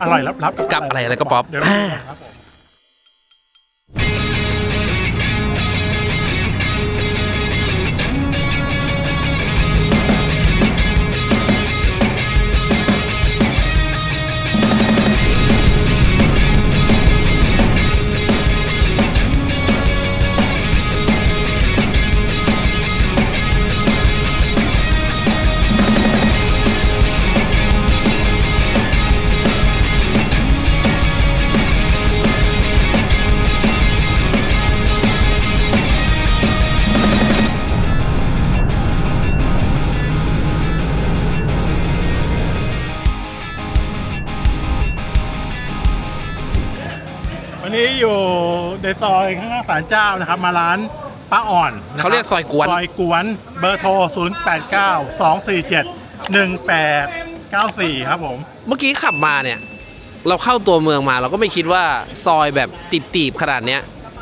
อร่อยลับๆกับอะไรอะไรก็ป๊อป เดี๋ยวอ่าครับผม วันนี้อยู่ในซอยข้างๆศาลเจ้านะครับ มาร้านป้าอ่อนนะคบเขาเรียกซอยกวน ซอยกวน เบอร์โทร 0 8 9 2 4 7 1 8 9 4 ครับผม เมื่อกี้ขับมาเนี่ย เราเข้าตัวเมืองมาเราก็ไม่คิดว่าซอยแบบตีบๆขนาดเนี้ย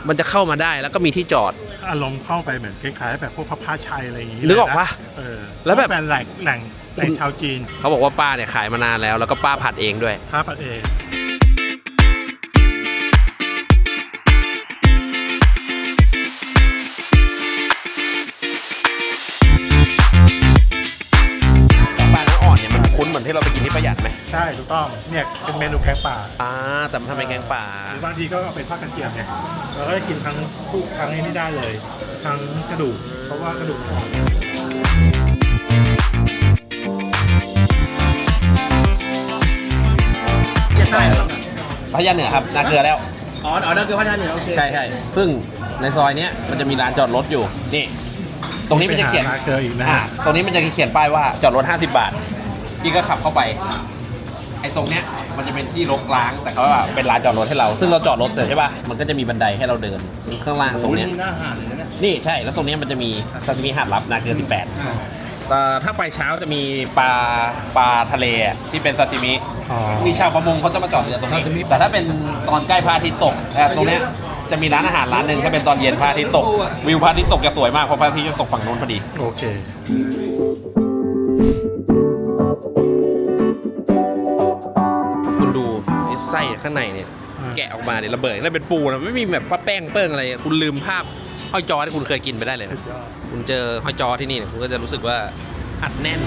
มันจะเข้ามาได้แล้วก็มีที่จอด อารมณ์เข้าไปเหมือนคล้ายๆแบบพวกพระพาชัยอะไรอย่างงี้นึกออกเลยปะเออแล้วแบบ เป็นแหล่งแหล่งแหล่งชาวจีนเขาบอกว่าป้าเนี่ยขายมานานแล้ว แล้วก็ป้าผัดเองด้วยพระปัดเอง คุ้นเหมือนที่เราไปกินที่ประหยัดไหมใช่ถูกต้องเนี่ยเป็นเมนูแกงป่าอ่าแต่มันทำเป็นแกงป่า หรือบางทีก็เอาไปทอดกระเทียมเนี่ยเราก็จะกินทั้งทุกทั้งนี้ได้เลย ทั้งกระดูกเพราะว่ากระดูกอ่อนพัทยาเหนือครับนาเกลือแล้ว อ๋ออ๋อนั่นคือพัฒนาเหนือโอเคใช่ใช่ซึ่งในซอยเนี้ยมันจะมีร้านจอดรถอยู่ นี่ ตรงนี้มันจะเขียน ไปหาเจออีกนะอ่าตรงนี้มันจะเขียนป้ายว่าจอดรถ 50 บาท พี่ก็ขับเข้าไป ไอ้ตรงเนี้ยมันจะเป็นที่รกร้าง แต่เขาว่าเป็นร้านจอดรถให้เรา ซึ่งเราจอดรถเสร็จใช่ป่ะ มันก็จะมีบันไดให้เราเดินข้างล่างตรงเนี้ยนี่หน้าหาดเลยนะเนี่ยนี่ใช่ แล้วตรงเนี้ยมันจะมีซาซิมิหาดลับนาเกลือ18เอ่อถ้าไปเช้าจะมีปลาปลาทะเลอะที่เป็นซาซิมิ อ๋อ มีชาวประมงเขาจะมาจอดเรือตรงนี้ แต่ถ้าเป็นตอนใกล้พระอาทิตย์ตกเอ่อตรงเนี้ยจะมีร้านอาหารร้านหนึ่งถ้าเป็นตอนเย็นพระอาทิตย์ตก วิวพระอาทิตย์ตกจะสวยมากเพราะพระอาทิตย์จะตกฝั่งนู้นพอดี โอเคคุณ ส้ข้างในเนี่ยอ่าแกะออกมาเนี่ยระเบิดแล้วเป็นปูนะไม่มีแบบป้าแป้งเปิ้งอะไร คุณลืมภาพห้อยจอที่คุณเคยกินไปได้เลยนะสุดยอดคุณเจอห้อยจอที่นี่เนี่ยคุณก็จะรู้สึกว่าอัดแน่น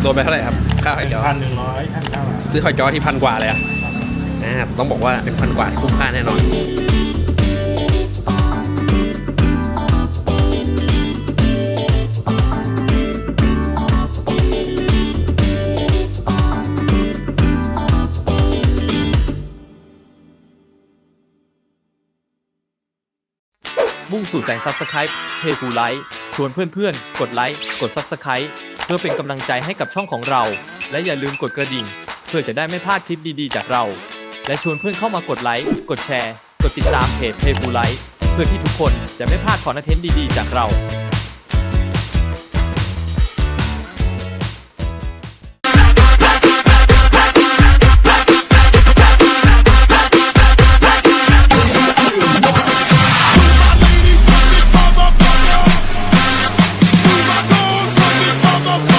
โดนไปเท่าไหร่ครับค่าห้อยจอพันหนึ่งร้อยท่านเท่าไหร่ซื้อหอยจ้อที่พันกว่าเลยอะนะต้องบอกว่าเป็นพันกว่าที่คุ้มค่าแน่นอน งสู่แสนซับสไครป์เพจฟูไลท์ชวนเพื่อนๆ กดไลค์ กดซับสไคร b ์เพื่อเป็นกำลังใจให้กับช่องของเรา และอย่าลืมกดกระดิ่ง เพื่อจะได้ไม่พลาดคลิปดีๆ จากเรา และชวนเพื่อนเข้ามากดไลค์ กดแชร์ กดติดตามเพจเพจฟูไลท์เพื่อที่ทุกคนจะไม่พลาดคอนเทนต์ดีๆ จากเรา